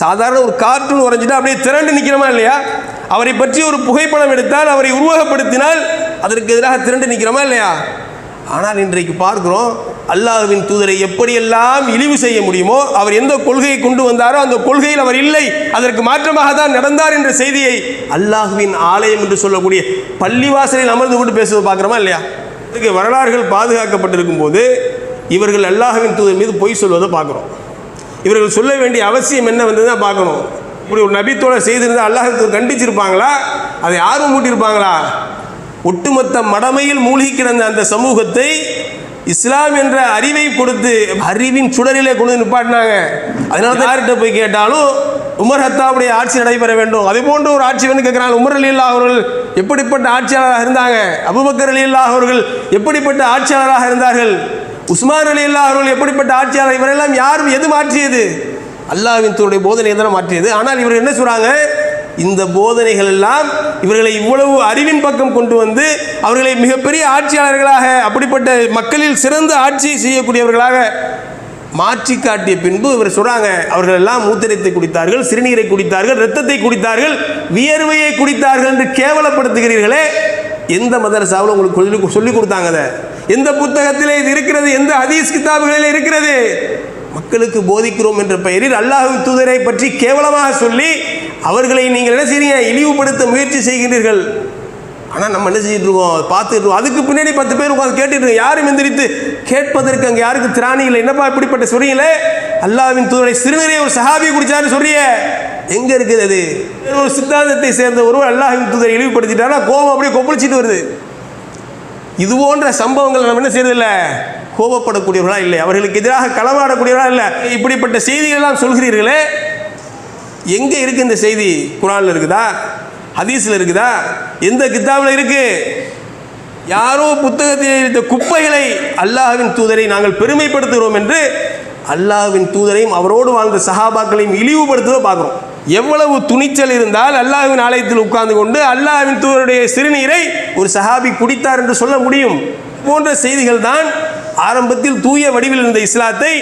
சாதாரண ஒரு கார்ட்டூன் வரைஞ்சிட்டா அப்படியே திரண்டு நிற்கிறோமா இல்லையா? அவரை பற்றி ஒரு புகைப்படம் எடுத்தால் அவரை உருவகப்படுத்தினால் அதற்கு எதிராக திரண்டு நிற்கிறோமா இல்லையா? ஆனால் இன்றைக்கு பார்க்கிறோம் அல்லாஹ்வின் தூதரை எப்படியெல்லாம் இழிவு செய்ய முடியுமோ அவர் எந்த கொள்கையை கொண்டு வந்தாரோ அந்த கொள்கையில் அவர் இல்லை. அதற்கு மாற்றமாக தான் நடந்தார் என்ற செய்தியை அல்லாஹுவின் ஆலயம் என்று சொல்லக்கூடிய பள்ளிவாசலில் அமர்ந்து கொண்டு பேசுவது பார்க்குறோமா இல்லையா? இதுக்கு வரலாறுகள் பாதுகாக்கப்பட்டிருக்கும் போது இவர்கள் அல்லாஹுவின் தூதர் மீது பொய் சொல்வதை பார்க்குறோம். இவர்கள் சொல்ல வேண்டிய அவசியம் என்ன வந்து தான் பார்க்கணும். இப்படி ஒரு நபித்தோட செய்திருந்தால் அல்லாஹ் கண்டிச்சிருப்பாங்களா? அதை ஆர்வம் கூட்டியிருப்பாங்களா ஒட்டுமொத்த மடமையில் மூழ்கி கிடந்த அந்த சமூகத்தை இஸ்லாம் என்ற அறிவை கொடுத்து அறிவின் சுடரிலே கொண்டு வந்து நிப்பாட்டினாங்க. அதனால தான் யார்கிட்ட போய் கேட்டாலும் உமர் ஹத்தாவுடைய ஆட்சி நடைபெற வேண்டும். அதே போன்ற ஒரு ஆட்சி வந்து கேட்குறாங்க உமர் அலி அவர்கள் எப்படிப்பட்ட ஆட்சியாளராக இருந்தாங்க? அபுபக்கர் அலி அவர்கள் எப்படிப்பட்ட ஆட்சியாளராக இருந்தார்கள்? உஸ்மான் அலி அல்லா அவர்கள் எப்படிப்பட்ட ஆட்சியாளர்? இவரெல்லாம் யாரும் எது மாற்றியது? அல்லாவின் தன்னுடைய போதனை எதனா மாற்றியது. ஆனால் இவர்கள் என்ன சொல்கிறாங்க இந்த போதனைகள் எல்லாம் இவர்களை இவ்வளவு அறிவின் பக்கம் கொண்டு வந்து அவர்களை மிகப்பெரிய ஆட்சியாளர்களாக அப்படிப்பட்ட மக்களில் சிறந்த ஆட்சி செய்யக்கூடியவர்களாக மாற்றி காட்டிய பின்பு இவர் சொல்கிறாங்க அவர்கள் எல்லாம் மூத்திரத்தை குடித்தார்கள் சிறுநீரை குடித்தார்கள் இரத்தத்தை குடித்தார்கள் வியர்வையை குடித்தார்கள் என்று கேவலப்படுத்துகிறீர்களே எந்த மதரசாவில் உங்களுக்கு சொல்லி சொல்லி கொடுத்தாங்க அதை? எந்த புத்தகத்திலே இது இருக்கிறது? எந்த ஹதீஸ் கிதாபுகளில் இருக்கிறது? மக்களுக்கு போதிக்கிறோம் என்ற பெயரில் அல்லாஹ் தூதரை பற்றி கேவலமாக சொல்லி அவர்களை நீங்கள் என்ன செய்றீங்க? இழிவுபடுத்த முயற்சி செய்கின்றீர்கள். ஆனால் நம்ம என்ன செஞ்சுட்டு இருக்கோம் பார்த்துட்டு இருக்கோம் அதுக்கு பின்னாடி பத்து பேர் உட்காந்து கேட்டுட்டு இருக்கோம் யாரும் எந்திரித்து கேட்பதற்கு அங்கே யாருக்கு திராணி இல்லை. என்னப்பா இப்படிப்பட்ட சொல்றீங்களே அல்லாவின் தூதரை சிறுநீரை ஒரு சஹாபி குடிச்சாரு சொல்றியே. எங்க இருக்கிறது அது? ஒரு சித்தாந்தத்தை சேர்ந்த ஒருவர் அல்லாஹின் தூதரை இழிவுபடுத்திட்டாரா? கோபம் அப்படியே கொப்பளிச்சிட்டு வருது. இது போன்ற சம்பவங்கள் நம்ம என்ன செய்யறதில்ல? கோபப்படக்கூடியவர்களா இல்லை. அவர்களுக்கு எதிராக களமாடக்கூடியவர்களா இல்லை. இப்படிப்பட்ட செய்திகள் எல்லாம் சொல்கிறீர்களே. எங்க இருக்கு இந்த செய்தி? குரானில் இருக்குதா? ஹதீஸில் இருக்குதா? எந்த கித்தாபில் இருக்கு? யாரோ புத்தகத்தில் இருந்த குப்பைகளை அல்லாஹ்வின் தூதரை நாங்கள் பெருமைப்படுத்துகிறோம் என்று அல்லாஹ்வின் தூதரையும் அவரோடு வாழ்ந்த சஹாபாக்களையும் இழிவுபடுத்துவதை பார்க்குறோம். எவ்வளவு துணிச்சல் இருந்தால் அல்லாஹின் ஆலயத்தில் உட்கார்ந்து கொண்டு அல்லாஹின் தூதருடைய சிறுநீரை ஒரு சஹாபி குடித்தார் என்று சொல்ல முடியும். போன்ற செய்திகள் தான் ஆரம்பத்தில் தூய வடிவில் இருந்த இஸ்லாத்தை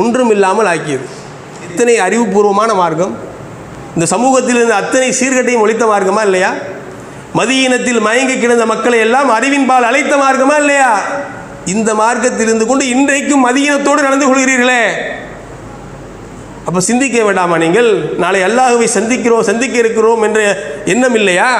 ஒன்றும் இல்லாமல் ஆக்கியது. இத்தனை அறிவுபூர்வமான மார்க்கம். இந்த சமூகத்தில் இருந்த அத்தனை சீர்கட்டையும் ஒழித்த மார்க்கமா இல்லையா? மதியினத்தில் மயங்கி கிடந்த மக்களை எல்லாம் அறிவின்பால் அழைத்த மார்க்கமா இல்லையா? இந்த மார்க்கத்தில் இருந்து கொண்டு இன்றைக்கும் மதியினத்தோடு நடந்து கொள்கிறீர்களே. அப்போ சிந்திக்க வேண்டாமா நீங்கள்? நாளை அல்லாஹுவை சந்திக்கிறோம் சந்திக்க இருக்கிறோம் என்ற எண்ணம் இல்லையா?